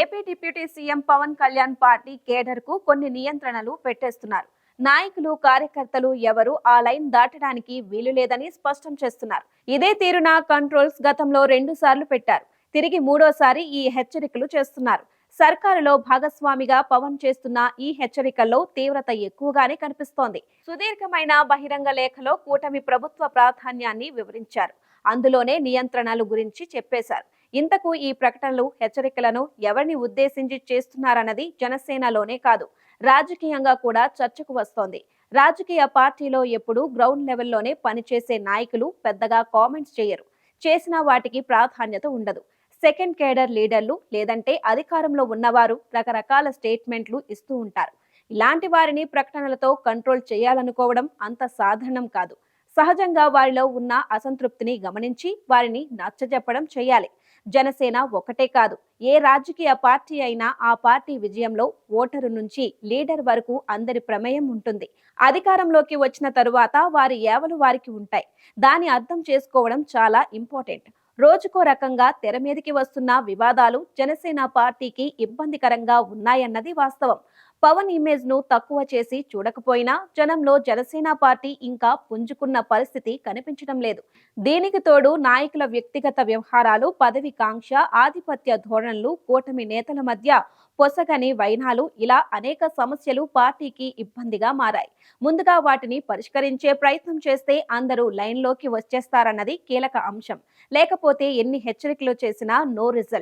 AP deputy CM Pawan Kalyan party కేడర్కు కొన్ని నియంత్రణలు పెట్టేస్తున్నారు. నాయకులు కార్యకర్తలు ఎవరు ఆ లైన్ దాటడానికి వీలు లేదని స్పష్టం చేస్తున్నారు. ఇదే తీరున కంట్రోల్స్ గతంలో రెండు సార్లు పెట్టారు. తిరిగి మూడోసారి ఈ హెచ్చరికలు చేస్తున్నారు. సర్కారులో భాగస్వామిగా పవన్ చేస్తున్న ఈ హెచ్చరికల్లో తీవ్రత ఎక్కువగానే కనిపిస్తోంది. సుదీర్ఘమైన బహిరంగ లేఖలో కూటమి ప్రభుత్వ ప్రాధాన్యాన్ని వివరించారు. అందులోనే నియంత్రణలు గురించి చెప్పేశారు. ఇంతకు ఈ ప్రకటనలు హెచ్చరికలను ఎవరిని ఉద్దేశించి చేస్తున్నారన్నది జనసేనలోనే కాదు రాజకీయంగా కూడా చర్చకు వస్తోంది. రాజకీయ పార్టీలో ఎప్పుడూ గ్రౌండ్ లెవెల్లోనే పనిచేసే నాయకులు పెద్దగా కామెంట్స్ చేయరు. చేసిన వాటికి ప్రాధాన్యత ఉండదు. సెకండ్ కేడర్ లీడర్లు లేదంటే అధికారంలో ఉన్నవారు రకరకాల స్టేట్మెంట్లు ఇస్తూ ఉంటారు. ఇలాంటి వారిని ప్రకటనలతో కంట్రోల్ చేయాలనుకోవడం అంత సాధారణం కాదు. సహజంగా వారిలో ఉన్న అసంతృప్తిని గమనించి వారిని నచ్చజెప్పడం చేయాలి. జనసేన ఒకటే కాదు. ఏ రాజకీయ పార్టీ అయినా ఆ పార్టీ విజయంలో ఓటరు నుంచి లీడర్ వరకు అందరి ప్రమేయం ఉంటుంది. అధికారంలోకి వచ్చిన తరువాత వారి ఏవలు వారికి ఉంటాయి. దాని అర్థం చేసుకోవడం చాలా ఇంపార్టెంట్. రోజుకో రకంగా తెర మీదకి వస్తున్న వివాదాలు జనసేన పార్టీకి ఇబ్బందికరంగా ఉన్నాయన్నది వాస్తవం. పవన్ ఇమేజ్ను తక్కువ చేసి చూడకపోయినా జనంలో జనసేన పార్టీ ఇంకా పుంజుకున్న పరిస్థితి కనిపించడం లేదు. దీనికి తోడు నాయకుల వ్యక్తిగత వ్యవహారాలు పదవి కాంక్ష ఆధిపత్య ధోరణులు కూటమి నేతల మధ్య పొసగని వైనాలు ఇలా అనేక సమస్యలు పార్టీకి ఇబ్బందిగా మారాయి. ముందుగా వాటిని పరిష్కరించే ప్రయత్నం చేస్తే అందరూ లైన్లోకి వచ్చేస్తారన్నది కీలక అంశం. లేకపోతే ఎన్ని హెచ్చరికలు చేసినా నో రిజల్ట్.